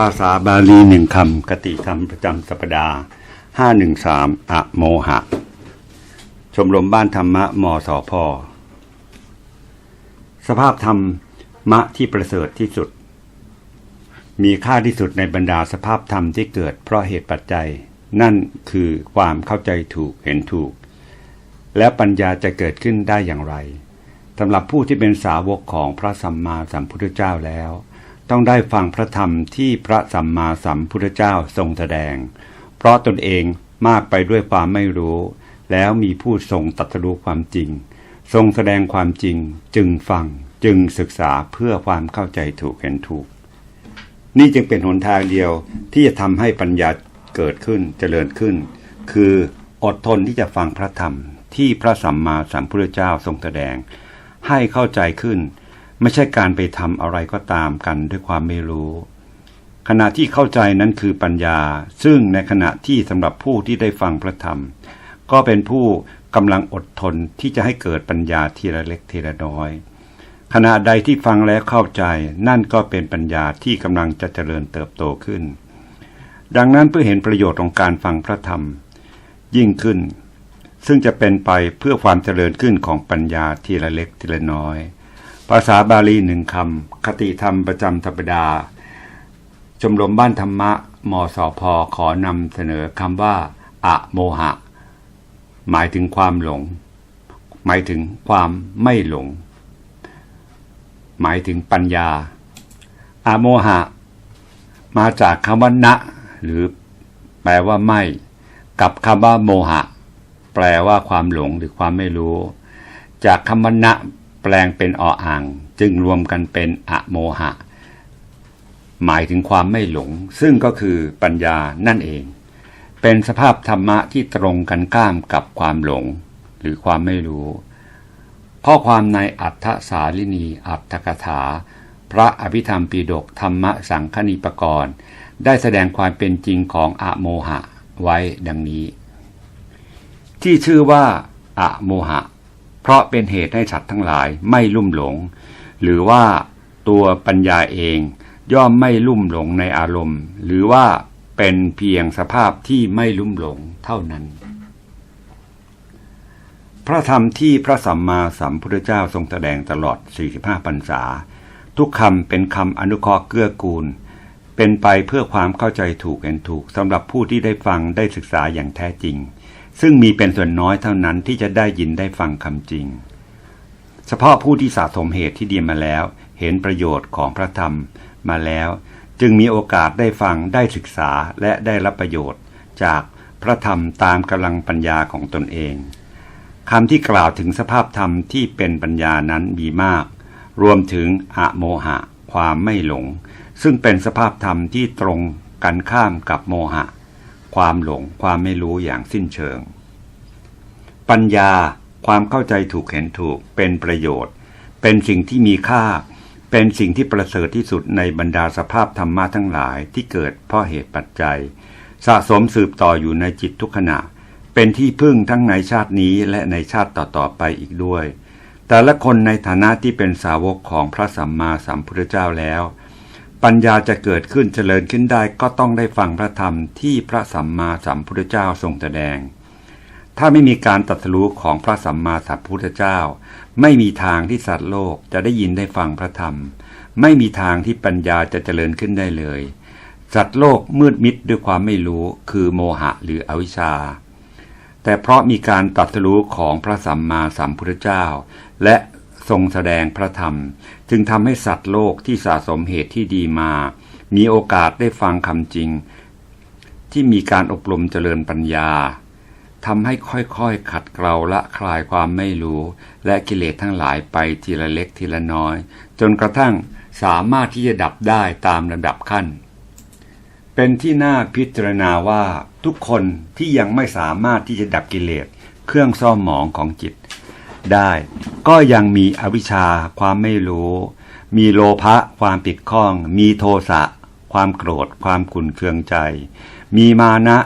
ภาษาบาลีหนึ่งคำกติธรรมประจำสัปดาห์ห้าหนึ่งสามอะโมหะ ชมรมบ้านธรรมะมสพสภาพธรรมะที่ประเสริฐที่สุด มีค่าที่สุดในบรรดาสภาพธรรมที่เกิดเพราะเหตุปัจจัย นั่นคือความเข้าใจถูกเห็นถูก และปัญญาจะเกิดขึ้นได้อย่างไรสำหรับผู้ที่เป็นสาวกของพระสัมมาสัมพุทธเจ้าแล้ว ต้องได้ฟังพระธรรมที่พระสัมมาสัมพุทธเจ้าทรงแสดง เพราะตนเองมากไปด้วยความไม่รู้ แล้วมีผู้ทรงตรัสรู้ความจริง ทรงแสดงความจริง จึงฟังจึงศึกษาเพื่อความเข้าใจถูกเห็นถูก นี่จึงเป็นหนทางเดียวที่จะทำให้ปัญญาเกิดขึ้นเจริญขึ้น คืออดทนที่จะฟังพระธรรมที่พระสัมมาสัมพุทธเจ้าทรงแสดง ให้เข้าใจขึ้น ไม่ใช่การไปทำอะไรก็ตามกันด้วยความไม่รู้ ขณะที่เข้าใจนั้นคือปัญญา ซึ่งในขณะที่สำหรับผู้ที่ได้ฟังพระธรรม ก็เป็นผู้กำลังอดทนที่จะให้เกิดปัญญาทีละเล็กทีละน้อย ขณะใดที่ฟังแล้วเข้าใจ นั่นก็เป็นปัญญาที่กำลังจะเจริญเติบโตขึ้น ดังนั้นเพื่อเห็นประโยชน์ของการฟังพระธรรม ยิ่งขึ้นซึ่งจะเป็นไปเพื่อความเจริญขึ้นของปัญญาทีละเล็กทีละน้อย ภาษาบาลีหนึ่งคำ คติธรรมประจำธรรมดา ชมรมบ้านธรรมะ มสพขอนำเสนอคำว่า อะโมหะ หมายถึงความหลง หมายถึงความไม่หลง หมายถึงปัญญา อะโมหะ มาจากคำว่านะหรือแปลว่าไม่ กับคำว่าโมหะ แปลว่าความหลงหรือความไม่รู้ จากคำว่านะ แปลงเป็นออ่าง จึงรวมกันเป็นอะโมหะ หมายถึงความไม่หลง ซึ่งก็คือปัญญานั่นเอง เป็นสภาพธรรมะที่ตรงกันข้ามกับความหลง หรือความไม่รู้ ข้อความในอัฏฐสาลินีอัตถกถา พระอภิธรรมปีดกธรรมะสังคณิปกรณ์ ได้แสดงความเป็นจริงของอะโมหะไว้ดังนี้ ที่ชื่อว่าอะโมหะ เพราะเป็นเหตุให้สัตว์ทั้งหลายไม่ลุ่มหลง หรือว่าตัวปัญญาเองย่อมไม่ลุ่มหลงในอารมณ์ หรือว่าเป็นเพียงสภาพที่ไม่ลุ่มหลงเท่านั้น พระธรรมที่พระสัมมาสัมพุทธเจ้าทรงแสดงตลอด 45 พรรษา ทุกคำเป็นคำอนุเคราะห์เกื้อกูล เป็นไปเพื่อความเข้าใจถูกเห็นถูกสำหรับผู้ที่ได้ฟังได้ศึกษาอย่างแท้จริง ซึ่งมีเป็นส่วนน้อยเท่านั้นที่จะได้ยินได้ฟังคำจริง เฉพาะผู้ที่สะสมเหตุที่ดีมาแล้ว เห็นประโยชน์ของพระธรรมมาแล้ว จึงมีโอกาสได้ฟังได้ศึกษาและได้รับประโยชน์ จากพระธรรมตามกำลังปัญญาของตนเองคำที่กล่าวถึงสภาพธรรมที่เป็นปัญญานั้นมีมาก รวมถึงอะโมหะ ความไม่หลง ซึ่งเป็นสภาพธรรมที่ตรงกันข้ามกับโมหะ ความหลงความไม่รู้อย่างสิ้นเชิง ปัญญาความเข้าใจถูกเห็นถูกเป็นประโยชน์ เป็นสิ่งที่มีค่า เป็นสิ่งที่ประเสริฐที่สุดในบรรดาสภาพธรรมะทั้งหลายที่เกิดเพราะเหตุปัจจัย สะสมสืบต่ออยู่ในจิตทุกขณะ เป็นที่พึ่งทั้งในชาตินี้และในชาติต่อๆไปอีกด้วย แต่ละคนในฐานะที่เป็นสาวกของพระสัมมาสัมพุทธเจ้าแล้ว ปัญญาจะเกิดขึ้นเจริญขึ้นได้ก็ต้องได้ฟังพระธรรมที่พระสัมมาสัมพุทธเจ้าทรงแสดง ถ้าไม่มีการตรัสรู้ของพระสัมมาสัมพุทธเจ้า ไม่มีทางที่สัตว์โลกจะได้ยินได้ฟังพระธรรม ไม่มีทางที่ปัญญาจะเจริญขึ้นได้เลย สัตว์โลกมืดมิดด้วยความไม่รู้คือโมหะหรืออวิชชา แต่เพราะมีการตรัสรู้ของพระสัมมาสัมพุทธเจ้า และทรงแสดงพระธรรม จึงทำให้สัตว์โลกที่สะสมเหตุที่ดีมา มีโอกาสได้ฟังคำจริง ที่มีการอบรมเจริญปัญญาทำให้ค่อยๆ ขัดเกลาละคลายความไม่รู้ และกิเลสทั้งหลายไปทีละเล็กทีละน้อย จนกระทั่งสามารถที่จะดับได้ตามระดับขั้น เป็นที่น่าพิจารณาว่าทุกคนที่ยังไม่สามารถที่จะดับกิเลสเครื่องซ่อมหมองของจิต ได้ ก็ยังมีอวิชชาความไม่รู้ มีโลภะความปิดข้อง มีโทสะความโกรธ ความขุ่นเคืองใจ มีมานะ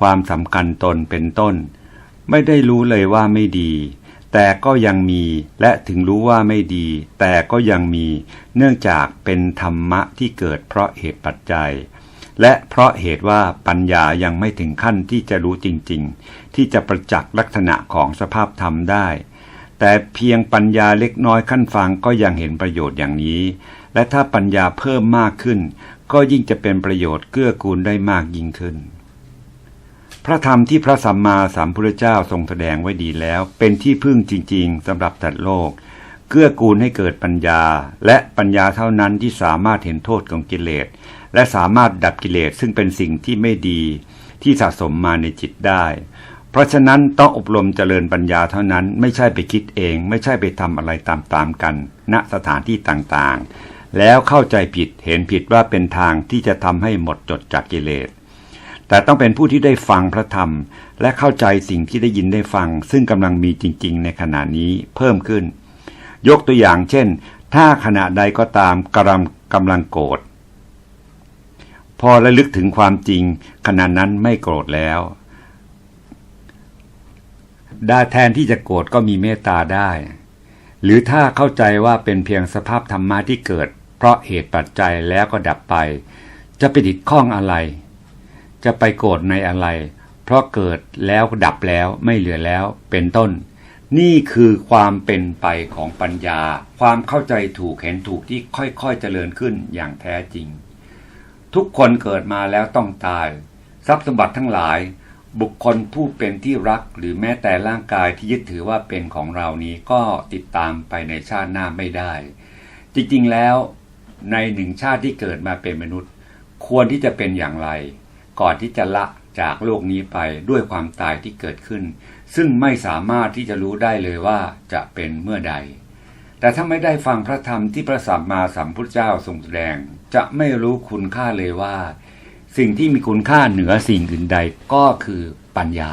ความสำคัญตนเป็นต้น ไม่ได้รู้เลยว่าไม่ดี แต่ก็ยังมีและถึงรู้ว่าไม่ดี แต่ก็ยังมี เนื่องจากเป็นธรรมะที่เกิดเพราะเหตุปัจจัย และเพราะเหตุว่าปัญญายังไม่ถึงขั้นที่จะรู้จริง ๆ ที่จะประจักษ์ลักษณะของสภาพธรรมได้ แต่เพียงปัญญาเล็กน้อยขั้นฟังก็ยังเห็นประโยชน์อย่างนี้ และถ้าปัญญาเพิ่มมากขึ้น ก็ยิ่งจะเป็นประโยชน์เกื้อกูลได้มากยิ่งขึ้น พระธรรมที่พระสัมมาสัมพุทธเจ้าทรงแสดงไว้ดีแล้ว เป็นที่พึ่งจริง ๆสำหรับตัดโลก เกื้อกูลให้เกิดปัญญา และปัญญาเท่านั้นที่สามารถเห็นโทษของกิเลส และสามารถดับกิเลสซึ่งเป็นสิ่งที่ไม่ดีที่สะสมมาในจิตได้ เพราะฉะนั้นต้องอบรมเจริญปัญญาเท่านั้นไม่ใช่ไปคิดเอง ไม่ใช่ไปทำอะไรตามๆกัน ณสถานที่ต่างๆ แล้วเข้าใจผิดเห็นผิดว่าเป็นทางที่จะทำให้หมดจดจากกิเลสแต่ต้องเป็นผู้ที่ได้ฟังพระธรรม และเข้าใจสิ่งที่ได้ยินได้ฟัง ซึ่งกำลังมีจริง ๆ ในขณะนี้เพิ่มขึ้น ยกตัวอย่างเช่น ถ้าขณะใดก็ตามกำลังกำลังโกรธ พอระลึกถึงความจริง ขณะนั้นไม่โกรธแล้วด้แทนที่จะโกรธก็มีเมตตาได้ หรือถ้าเข้าใจว่าเป็นเพียงสภาพธรรมะที่เกิด เพราะเหตุปัจจัยแล้วก็ดับไป จะไปติดข้องอะไร จะไปโกรธในอะไร เพราะเกิดแล้วดับแล้วไม่เหลือแล้วเป็นต้น นี่คือความเป็นไปของปัญญา ความเข้าใจถูกเห็นถูกที่ค่อยๆเจริญขึ้นอย่างแท้จริง ทุกคนเกิดมาแล้วต้องตาย ทรัพย์สมบัติทั้งหลาย บุคคลผู้เป็นที่รักหรือแม้แต่ร่างกายที่ยึดถือว่าเป็นของเรานี้ก็ติดตามไปในชาติหน้าไม่ได้ จริงๆแล้ว ในหนึ่งชาติที่เกิดมาเป็นมนุษย์ ควรที่จะเป็นอย่างไร ก่อนที่จะละจากโลกนี้ไปด้วยความตายที่เกิดขึ้น ซึ่งไม่สามารถที่จะรู้ได้เลยว่าจะเป็นเมื่อใด แต่ถ้าไม่ได้ฟังพระธรรมที่พระสัมมาสัมพุทธเจ้าทรงแสดง จะไม่รู้คุณค่าเลยว่า สิ่งที่มีคุณค่าเหนือสิ่งอื่นใดก็คือปัญญา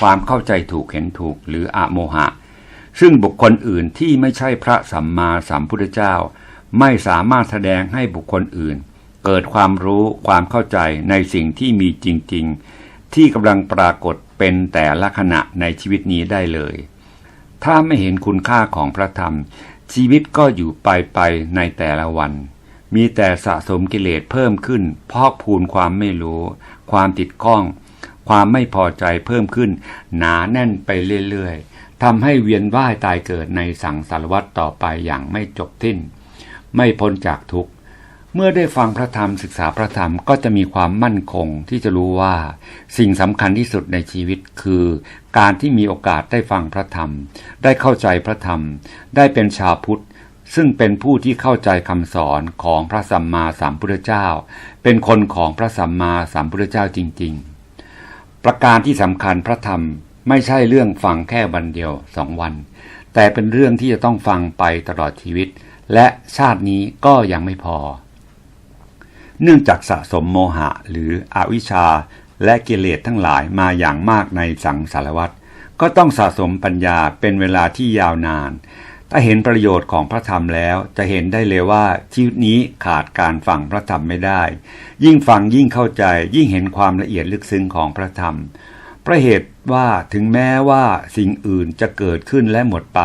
ความเข้าใจถูกเห็นถูกหรืออะโมหะ ซึ่งบุคคลอื่นที่ไม่ใช่พระสัมมาสัมพุทธเจ้า ไม่สามารถแสดงให้บุคคลอื่น เกิดความรู้ความเข้าใจในสิ่งที่มีจริง ๆ ที่กำลังปรากฏเป็นแต่ละขณะในชีวิตนี้ได้เลย ถ้าไม่เห็นคุณค่าของพระธรรม ชีวิตก็อยู่ไปไปในแต่ละวัน มีแต่สะสมกิเลสเพิ่มขึ้น พอกพูนความไม่รู้ ความติดข้อง ความไม่พอใจเพิ่มขึ้น หนาแน่นไปเรื่อยๆทำให้เวียนว่ายตายเกิดในสังสารวัฏต่อไปอย่างไม่จบสิ้น ไม่พ้นจากทุกข์ เมื่อได้ฟังพระธรรมศึกษาพระธรรมก็จะมีความมั่นคงที่จะรู้ว่า สิ่งสำคัญที่สุดในชีวิตคือ การที่มีโอกาสได้ฟังพระธรรม ได้เข้าใจพระธรรม ได้เป็นชาวพุทธ ซึ่งเป็นผู้ที่เข้าใจคำสอนของพระสัมมาสัมพุทธเจ้า เป็นคนของพระสัมมาสัมพุทธเจ้าจริง ๆ ประการที่สำคัญพระธรรมไม่ใช่เรื่องฟังแค่วันเดียวสองวัน แต่เป็นเรื่องที่จะต้องฟังไปตลอดชีวิต และชาตินี้ก็ยังไม่พอ เนื่องจากสะสมโมหะหรืออวิชชา และกิเลสทั้งหลายมาอย่างมากในสังสารวัฏก็ต้องสะสมปัญญาเป็นเวลาที่ยาวนาน ถ้าเห็นประโยชน์ของพระธรรมแล้วจะเห็นได้เลยว่าชีวิตนี้ขาดการฟังพระธรรมไม่ได้ ยิ่งฟังยิ่งเข้าใจยิ่งเห็นความละเอียดลึกซึ้งของพระธรรมเพราะเหตุว่าถึงแม้ว่าสิ่งอื่นจะเกิดขึ้นและหมดไป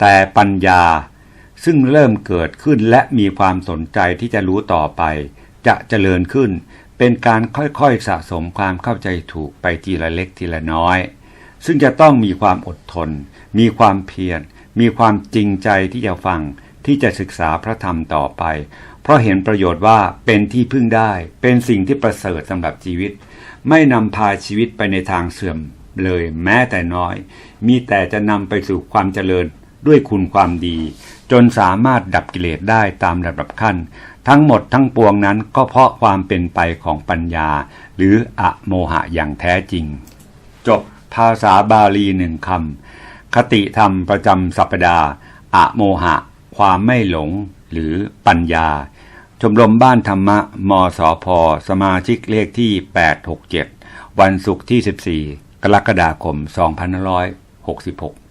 แต่ปัญญาซึ่งเริ่มเกิดขึ้นและมีความสนใจที่จะรู้ต่อไป จะเจริญขึ้น เป็นการค่อยๆสะสมความเข้าใจถูกไปทีละเล็กทีละน้อย ซึ่งจะต้องมีความอดทน มีความเพียร มีความจริงใจที่จะฟัง ที่จะศึกษาพระธรรมต่อไป เพราะเห็นประโยชน์ว่าเป็นที่พึ่งได้ เป็นสิ่งที่ประเสริฐสำหรับชีวิต ไม่นำพาชีวิตไปในทางเสื่อมเลยแม้แต่น้อย มีแต่จะนำไปสู่ความเจริญด้วยคุณความดี จนสามารถดับกิเลสได้ตามระดับขั้น ทั้งหมดทั้งปวงนั้นก็เพราะความเป็นไปของปัญญา หรืออะโมหะอย่างแท้จริง จบภาษาบาลีหนึ่งคำคติธรรมประจำสัปดาห์อะโมหะ ความไม่หลง หรือปัญญา ชมรมบ้านธรรมะ มสพ สมาชิกเลขที่ 867 วันศุกร์ที่ 14 กรกฎาคม 2566